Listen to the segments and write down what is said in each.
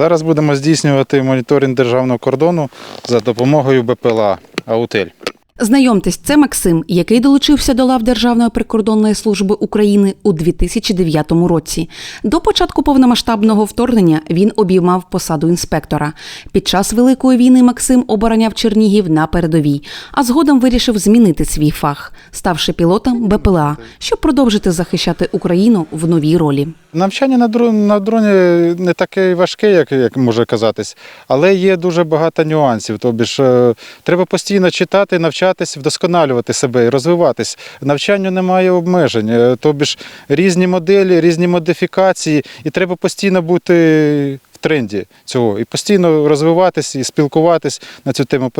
Зараз будемо здійснювати моніторинг державного кордону за допомогою БПЛА Аутель. Знайомтесь, це Максим, який долучився до лав Державної прикордонної служби України у 2009 році. До початку повномасштабного вторгнення він обіймав посаду інспектора. Під час Великої війни Максим обороняв Чернігів на передовій, а згодом вирішив змінити свій фах, ставши пілотом БПЛА, щоб продовжити захищати Україну в новій ролі. Навчання на дроні, на дроні не таке важке, як, як може казатись, але є дуже багато нюансів. Тобі ж е, треба постійно читати, навчатись, вдосконалювати себе і розвиватись. Навчанню немає обмежень. Е, Тобі ж різні моделі, різні модифікації, і треба постійно бути тренді цього і постійно розвиватись і спілкуватись на цю тему.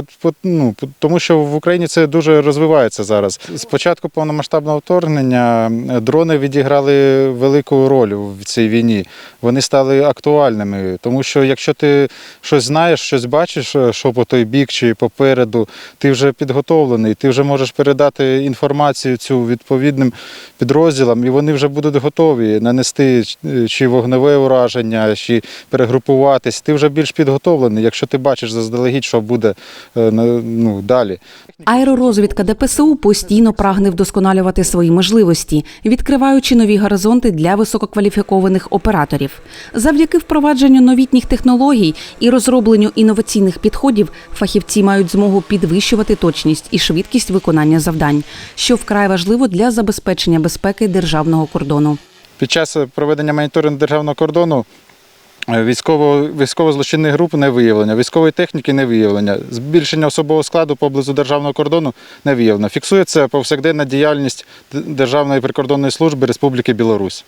Ну, тому що в Україні це дуже розвивається зараз. З початку повномасштабного вторгнення е, дрони відіграли велику роль в цій війні. Вони стали актуальними, тому що якщо ти щось знаєш, щось бачиш, е, що по той бік чи попереду, ти вже підготовлений, ти вже можеш передати інформацію цю відповідним підрозділам, і вони вже будуть готові нанести е, чи вогневе ураження, чи перегрупуватись. Ти вже більш підготовлений, якщо ти бачиш заздалегідь, що буде е, ну, далі. Аеророзвідка ДПСУ постійно прагне вдосконалювати свої можливості, відкриваючи нові горизонти для висококваліфікованих операторів. Завдяки впровадженню новітніх технологій і розробленню інноваційних підходів фахівці мають змогу підвищувати точність і швидкість виконання завдань, що вкрай важливо для забезпечення безпеки державного кордону. Під час проведення моніторингу державного кордону військово, військово-злочинних груп не виявлення, військової техніки не виявлення, збільшення особового складу поблизу державного кордону не виявлено. Фіксується повсякденна діяльність Державної прикордонної служби Республіки Білорусь.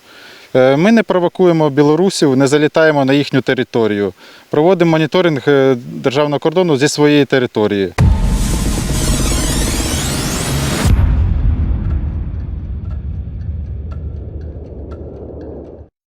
Е, Ми не провокуємо білорусів, не залітаємо на їхню територію. Проводимо моніторинг е, державного кордону зі своєї території.